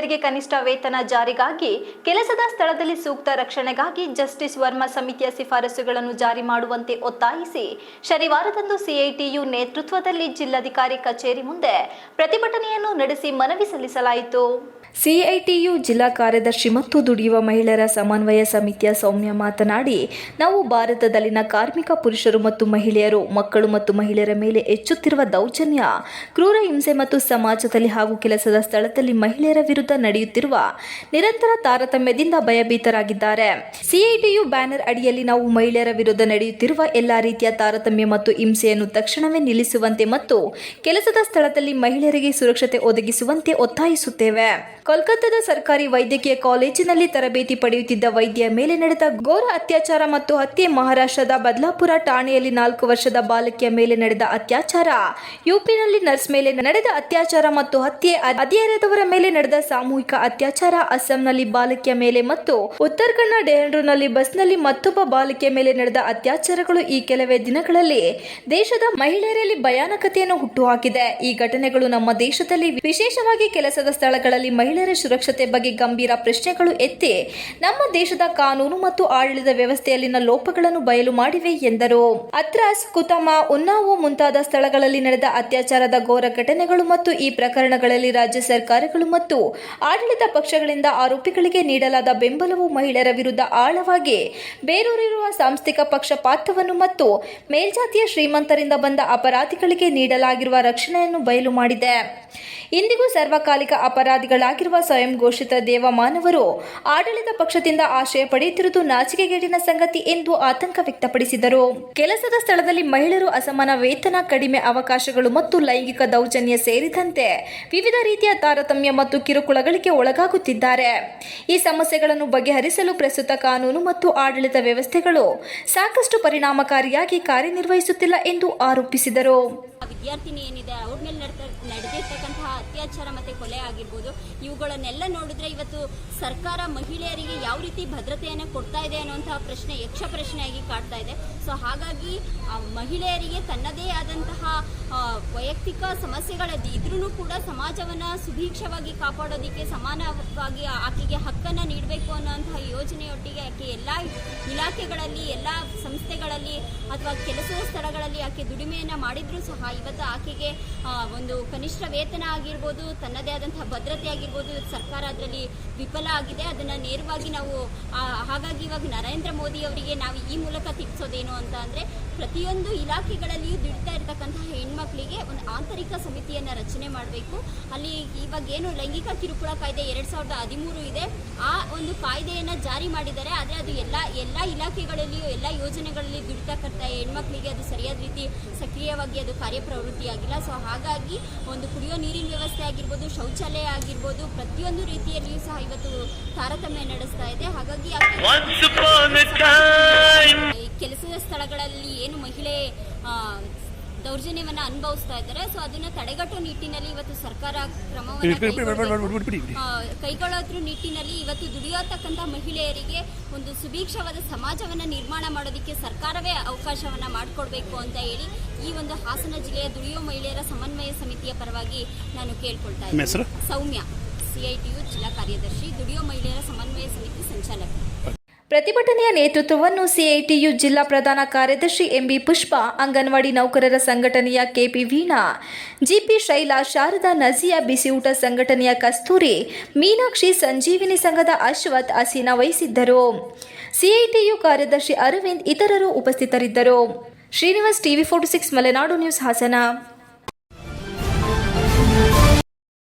ಮಹಿಳೆಯರಿಗೆ ಕನಿಷ್ಠ ವೇತನ ಜಾರಿಗಾಗಿ ಕೆಲಸದ ಸ್ಥಳದಲ್ಲಿ ಸೂಕ್ತ ರಕ್ಷಣೆಗಾಗಿ ಜಸ್ಟಿಸ್ ವರ್ಮಾ ಸಮಿತಿಯ ಶಿಫಾರಸುಗಳನ್ನು ಜಾರಿ ಮಾಡುವಂತೆ ಒತ್ತಾಯಿಸಿ ಶನಿವಾರದಂದು ಸಿಐಟಿಯು ನೇತೃತ್ವದಲ್ಲಿ ಜಿಲ್ಲಾಧಿಕಾರಿ ಕಚೇರಿ ಮುಂದೆ ಪ್ರತಿಭಟನೆಯನ್ನು ನಡೆಸಿ ಮನವಿ ಸಲ್ಲಿಸಲಾಯಿತು. ಸಿಐಟಿಯು ಜಿಲ್ಲಾ ಕಾರ್ಯದರ್ಶಿ ಮತ್ತು ದುಡಿಯುವ ಮಹಿಳೆಯರ ಸಮನ್ವಯ ಸಮಿತಿಯ ಸೌಮ್ಯ ಮಾತನಾಡಿ, ನಾವು ಭಾರತದಲ್ಲಿನ ಕಾರ್ಮಿಕ ಪುರುಷರು ಮತ್ತು ಮಹಿಳೆಯರು, ಮಕ್ಕಳು ಮತ್ತು ಮಹಿಳೆಯರ ಮೇಲೆ ಹೆಚ್ಚುತ್ತಿರುವ ದೌರ್ಜನ್ಯ, ಕ್ರೂರ ಹಿಂಸೆ ಮತ್ತು ಸಮಾಜದಲ್ಲಿ ಹಾಗೂ ಕೆಲಸದ ಸ್ಥಳದಲ್ಲಿ ಮಹಿಳೆಯರ ವಿರುದ್ಧ ನಡೆಯುತ್ತಿರುವ ನಿರಂತರ ತಾರತಮ್ಯದಿಂದ ಭಯಭೀತರಾಗಿದ್ದಾರೆ. ಸಿಐಟಿಯು ಬ್ಯಾನರ್ ಅಡಿಯಲ್ಲಿ ನಾವು ಮಹಿಳೆಯರ ವಿರುದ್ಧ ನಡೆಯುತ್ತಿರುವ ಎಲ್ಲಾ ರೀತಿಯ ತಾರತಮ್ಯ ಮತ್ತು ಹಿಂಸೆಯನ್ನು ತಕ್ಷಣವೇ ನಿಲ್ಲಿಸುವಂತೆ ಮತ್ತು ಕೆಲಸದ ಸ್ಥಳದಲ್ಲಿ ಮಹಿಳೆಯರಿಗೆ ಸುರಕ್ಷತೆ ಒದಗಿಸುವಂತೆ ಒತ್ತಾಯಿಸುತ್ತೇವೆ. ಕೋಲ್ಕತ್ತಾದ ಸರ್ಕಾರಿ ವೈದ್ಯಕೀಯ ಕಾಲೇಜಿನಲ್ಲಿ ತರಬೇತಿ ಪಡೆಯುತ್ತಿದ್ದ ವೈದ್ಯ ಮೇಲೆ ನಡೆದ ಘೋರ ಅತ್ಯಾಚಾರ ಮತ್ತು ಹತ್ಯೆ ಮಹಾರಾಷ್ಟ್ರದ ಬದ್ಲಾಪುರ ಠಾಣೆಯಲ್ಲಿ ನಾಲ್ಕು ವರ್ಷದ ಬಾಲಕಿಯ ಮೇಲೆ ನಡೆದ ಅತ್ಯಾಚಾರ, ಯುಪಿನಲ್ಲಿ ನರ್ಸ್ ಮೇಲೆ ನಡೆದ ಅತ್ಯಾಚಾರ ಮತ್ತು ಹತ್ಯೆ ಹದಿಹರೆಯದವರ ಮೇಲೆ ನಡೆದ ಸಾಮೂಹಿಕ ಅತ್ಯಾಚಾರ, ಅಸ್ಸಾಂನಲ್ಲಿ ಬಾಲಕಿಯ ಮೇಲೆ ಮತ್ತು ಉತ್ತರ ಕನ್ನಡ ಡೆಹ್ರಾಡೂನ್ನಲ್ಲಿ ಬಸ್ನಲ್ಲಿ ಮತ್ತೊಬ್ಬ ಬಾಲಕಿಯ ಮೇಲೆ ನಡೆದ ಅತ್ಯಾಚಾರಗಳು ಈ ಕೆಲವೇ ದಿನಗಳಲ್ಲಿ ದೇಶದ ಮಹಿಳೆಯರಲ್ಲಿ ಭಯಾನಕತೆಯನ್ನು ಹುಟ್ಟುಹಾಕಿದೆ. ಈ ಘಟನೆಗಳು ನಮ್ಮ ದೇಶದಲ್ಲಿ ವಿಶೇಷವಾಗಿ ಕೆಲಸದ ಸ್ಥಳಗಳಲ್ಲಿ ಮಹಿಳೆಯರ ಸುರಕ್ಷತೆ ಬಗ್ಗೆ ಗಂಭೀರ ಪ್ರಶ್ನೆಗಳು ಎತ್ತಿ ನಮ್ಮ ದೇಶದ ಕಾನೂನು ಮತ್ತು ಆಡಳಿತ ವ್ಯವಸ್ಥೆಯಲ್ಲಿನ ಲೋಪಗಳನ್ನು ಬಯಲು ಮಾಡಿವೆ ಎಂದರು. ಅತ್ರಾಸ್ ಕುತಮ ಉನ್ನಾವೋ ಮುಂತಾದ ಸ್ಥಳಗಳಲ್ಲಿ ನಡೆದ ಅತ್ಯಾಚಾರದ ಘೋರ ಘಟನೆಗಳು ಮತ್ತು ಈ ಪ್ರಕರಣಗಳಲ್ಲಿ ರಾಜ್ಯ ಸರ್ಕಾರಗಳು ಮತ್ತು ಆಡಳಿತ ಪಕ್ಷಗಳಿಂದ ಆರೋಪಿಗಳಿಗೆ ನೀಡಲಾದ ಬೆಂಬಲವು ಮಹಿಳೆಯರ ವಿರುದ್ಧ ಆಳವಾಗಿ ಬೇರೂರಿರುವ ಸಾಂಸ್ಥಿಕ ಪಕ್ಷಪಾತವನ್ನು ಮತ್ತು ಮೇಲ್ಜಾತಿಯ ಶ್ರೀಮಂತರಿಂದ ಬಂದ ಅಪರಾಧಿಗಳಿಗೆ ನೀಡಲಾಗಿರುವ ರಕ್ಷಣೆಯನ್ನು ಬಯಲು ಮಾಡಿದೆ. ಇಂದಿಗೂ ಸರ್ವಕಾಲಿಕ ಅಪರಾಧಿಗಳಾಗಿರುವ ಸ್ವಯಂ ಘೋಷಿತ ದೇವಮಾನವರು ಆಡಳಿತ ಪಕ್ಷದಿಂದ ಆಶ್ರಯ ಪಡೆಯುತ್ತಿರುವುದು ನಾಚಿಕೆಗೇಡಿನ ಸಂಗತಿ ಎಂದು ಆತಂಕ ವ್ಯಕ್ತಪಡಿಸಿದರು. ಕೆಲಸದ ಸ್ಥಳದಲ್ಲಿ ಮಹಿಳೆಯರು ಅಸಮಾನ ವೇತನ, ಕಡಿಮೆ ಅವಕಾಶಗಳು ಮತ್ತು ಲೈಂಗಿಕ ದೌರ್ಜನ್ಯ ಸೇರಿದಂತೆ ವಿವಿಧ ರೀತಿಯ ತಾರತಮ್ಯ ಮತ್ತು ಕಿರುಕುಳಗಳಿಗೆ ಒಳಗಾಗುತ್ತಿದ್ದಾರೆ. ಈ ಸಮಸ್ಯೆಗಳನ್ನು ಬಗೆಹರಿಸಲು ಪ್ರಸ್ತುತ ಕಾನೂನು ಮತ್ತು ಆಡಳಿತ ವ್ಯವಸ್ಥೆಗಳು ಸಾಕಷ್ಟು ಪರಿಣಾಮಕಾರಿಯಾಗಿ ಕಾರ್ಯನಿರ್ವಹಿಸುತ್ತಿಲ್ಲ ಎಂದು ಆರೋಪಿಸಿದರು. ವಿದ್ಯಾರ್ಥಿನಿ ಏನಿದೆ, ಅವ್ರ ಮೇಲೆ ನಡೆದ ನಡೆದಿರ್ತಕ್ಕಂತಹ ಅತ್ಯಾಚಾರ ಮತ್ತೆ ಕೊಲೆ ಆಗಿರ್ಬೋದು, ಇವುಗಳನ್ನೆಲ್ಲ ನೋಡಿದ್ರೆ ಇವತ್ತು ಸರ್ಕಾರ ಮಹಿಳೆಯರಿಗೆ ಯಾವ ರೀತಿ ಭದ್ರತೆಯನ್ನು ಕೊಡ್ತಾ ಇದೆ ಅನ್ನುವಂತಹ ಪ್ರಶ್ನೆ ಯಕ್ಷ ಪ್ರಶ್ನೆಯಾಗಿ ಕಾಡ್ತಾ ಇದೆ. ಸೊ ಹಾಗಾಗಿ ಮಹಿಳೆಯರಿಗೆ ತನ್ನದೇ ಆದಂತಹ ವೈಯಕ್ತಿಕ ಸಮಸ್ಯೆಗಳದ್ದು ಇದ್ರೂ ಕೂಡ ಸಮಾಜವನ್ನು ಸುಭೀಕ್ಷವಾಗಿ ಕಾಪಾಡೋದಕ್ಕೆ ಸಮಾನವಾಗಿ ಆಕೆಗೆ ಹಕ್ಕನ್ನು ನೀಡಬೇಕು ಅನ್ನೋಂತಹ ಯೋಜನೆಯೊಟ್ಟಿಗೆ ಆಕೆ ಎಲ್ಲ ಇಲಾಖೆಗಳಲ್ಲಿ ಎಲ್ಲ ಸಂಸ್ಥೆಗಳಲ್ಲಿ ಅಥವಾ ಕೆಲಸದ ಸ್ಥಳಗಳಲ್ಲಿ ಆಕೆ ದುಡಿಮೆಯನ್ನು ಮಾಡಿದ್ರೂ ಸಹ ಇವತ್ತು ಆಕೆಗೆ ಒಂದು ಕನಿಷ್ಠ ವೇತನ ಆಗಿರ್ಬೋದು, ತನ್ನದೇ ಆದಂತಹ ಭದ್ರತೆ ಆಗಿರ್ಬೋದು ಸರ್ಕಾರ ಅದರಲ್ಲಿ ವಿಫಲ ಆಗಿದೆ. ಅದನ್ನು ನೇರವಾಗಿ ನಾವು ಹಾಗಾಗಿ ಇವಾಗ ನರೇಂದ್ರ ಮೋದಿ ಅವರಿಗೆ ನಾವು ಈ ಮೂಲಕ ತಿಳಿಸೋದೇನು ಅಂತ ಅಂದರೆ, ಪ್ರತಿಯೊಂದು ಇಲಾಖೆಗಳಲ್ಲಿಯೂ ದುಡಿತಾ ಇರತಕ್ಕಂತಹ ಹೆಣ್ಮಕ್ಳಿಗೆ ಒಂದು ಆಂತರಿಕ ಸಮಿತಿಯನ್ನು ರಚನೆ ಮಾಡಬೇಕು. ಅಲ್ಲಿ ಇವಾಗ ಏನು ಲೈಂಗಿಕ ಕಿರುಕುಳ ಕಾಯ್ದೆ ಎರಡು ಸಾವಿರದ ಹದಿಮೂರು ಇದೆ. ಆ ಒಂದು ಕಾಯ್ದೆಯನ್ನು ಜಾರಿ ಮಾಡಿದ್ದಾರೆ. ಆದರೆ ಅದು ಎಲ್ಲ ಎಲ್ಲ ಇಲಾಖೆಗಳಲ್ಲಿಯೂ, ಎಲ್ಲ ಯೋಜನೆಗಳಲ್ಲಿ ದುಡಿತಕ್ಕಂಥ ಹೆಣ್ಮಕ್ಳಿಗೆ ಅದು ಸರಿಯಾದ ರೀತಿ ಸಕ್ರಿಯವಾಗಿ ಅದು ಕಾರ್ಯಪ್ರವೃತ್ತಿಯಾಗಿಲ್ಲ ಸೊ ಹಾಗಾಗಿ ಒಂದು ಕುಡಿಯೋ ನೀರಿನ ವ್ಯವಸ್ಥೆ ಆಗಿರ್ಬೋದು ಶೌಚಾಲಯ ಆಗಿರ್ಬೋದು ಪ್ರತಿಯೊಂದು ರೀತಿಯಲ್ಲಿಯೂ ಸಹ ಇವತ್ತು ತಾರತಮ್ಯ ನಡೆಸ್ತಾ ಇದೆ. ಹಾಗಾಗಿ ಕೆಲಸದ ಸ್ಥಳಗಳಲ್ಲಿ ಏನು ಮಹಿಳೆ ದೌರ್ಜನ್ಯವನ್ನ ಅನುಭವಿಸ್ತಾ ಇದ್ದಾರೆ. ಸೊ ಅದನ್ನ ತಡೆಗಟ್ಟುವ ನಿಟ್ಟಿನಲ್ಲಿ ಇವತ್ತು ಸರ್ಕಾರ ಕ್ರಮವನ್ನು ಕೈಗೊಳ್ಳೋದ್ರ ನಿಟ್ಟಿನಲ್ಲಿ ಇವತ್ತು ದುಡಿಯೋತಕ್ಕಂತ ಮಹಿಳೆಯರಿಗೆ ಒಂದು ಸುಭೀಕ್ಷವಾದ ಸಮಾಜವನ್ನ ನಿರ್ಮಾಣ ಮಾಡೋದಕ್ಕೆ ಸರ್ಕಾರವೇ ಅವಕಾಶವನ್ನ ಮಾಡಿಕೊಡ್ಬೇಕು ಅಂತ ಹೇಳಿ ಈ ಒಂದು ಹಾಸನ ಜಿಲ್ಲೆಯ ದುಡಿಯೋ ಮಹಿಳೆಯರ ಸಮನ್ವಯ ಸಮಿತಿಯ ಪರವಾಗಿ ನಾನು ಕೇಳ್ಕೊಳ್ತಾ? ಇದ್ದೀನಿ. ಸೌಮ್ಯ ಸಿಐಟಿಯು ಜಿಲ್ಲಾ ಕಾರ್ಯದರ್ಶಿ ದುಡಿಯೋ ಮಹಿಳೆಯರ ಸಮನ್ವಯ ಸಮಿತಿ ಸಂಚಾಲಕ. ಪ್ರತಿಭಟನೆಯ ನೇತೃತ್ವವನ್ನು ಸಿಐಟಿಯು ಜಿಲ್ಲಾ ಪ್ರಧಾನ ಕಾರ್ಯದರ್ಶಿ ಎಂಬಿ ಪುಷ್ಪ, ಅಂಗನವಾಡಿ ನೌಕರರ ಸಂಘಟನೆಯ ಕೆಪಿ ವೀಣಾ, ಜಿಪಿ ಶೈಲಾ, ಶಾರದಾ ನಜಿಯಾ ಬಿಸಿಯೂಟ ಸಂಘಟನೆಯ ಕಸ್ತೂರಿ, ಮೀನಾಕ್ಷಿ ಸಂಜೀವಿನಿ ಸಂಘದ ಅಶ್ವಥ್ ಹಸೀನಾ ವಹಿಸಿದ್ದರು. ಸಿಐಟಿಯು ಕಾರ್ಯದರ್ಶಿ ಅರವಿಂದ್, ಇತರರು ಉಪಸ್ಥಿತರಿದ್ದರು. Srinivas TV forty six, Malenadu news Hassan.